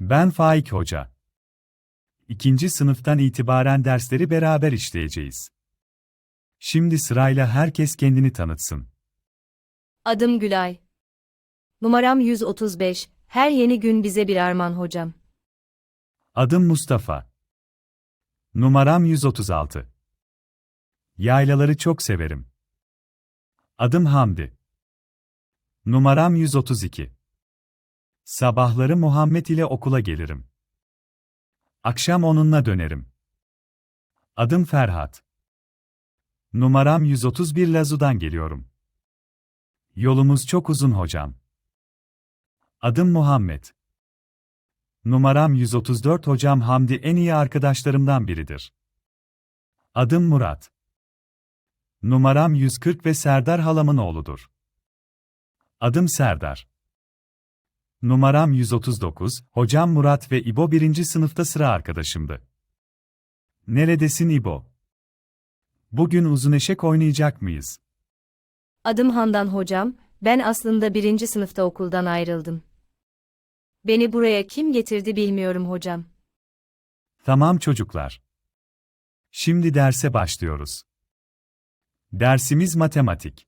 Ben Faik Hoca. İkinci sınıftan itibaren dersleri beraber işleyeceğiz. Şimdi sırayla herkes kendini tanıtsın. Adım Gülay. Numaram 135. Her yeni gün bize bir armağan hocam. Adım Mustafa. Numaram 136. Yaylaları çok severim. Adım Hamdi. Numaram 132. Sabahları Muhammed ile okula gelirim. Akşam onunla dönerim. Adım Ferhat. Numaram 131 Lazu'dan geliyorum. Yolumuz çok uzun hocam. Adım Muhammed. Numaram 134 hocam Hamdi en iyi arkadaşlarımdan biridir. Adım Murat. Numaram 140 ve Serdar halamın oğludur. Adım Serdar. Numaram 139, hocam Murat ve İbo birinci sınıfta sıra arkadaşımdı. Neredesin İbo? Bugün uzun eşek oynayacak mıyız? Adım Handan hocam. Ben aslında birinci sınıfta okuldan ayrıldım. Beni buraya kim getirdi bilmiyorum hocam. Tamam çocuklar. Şimdi derse başlıyoruz. Dersimiz matematik.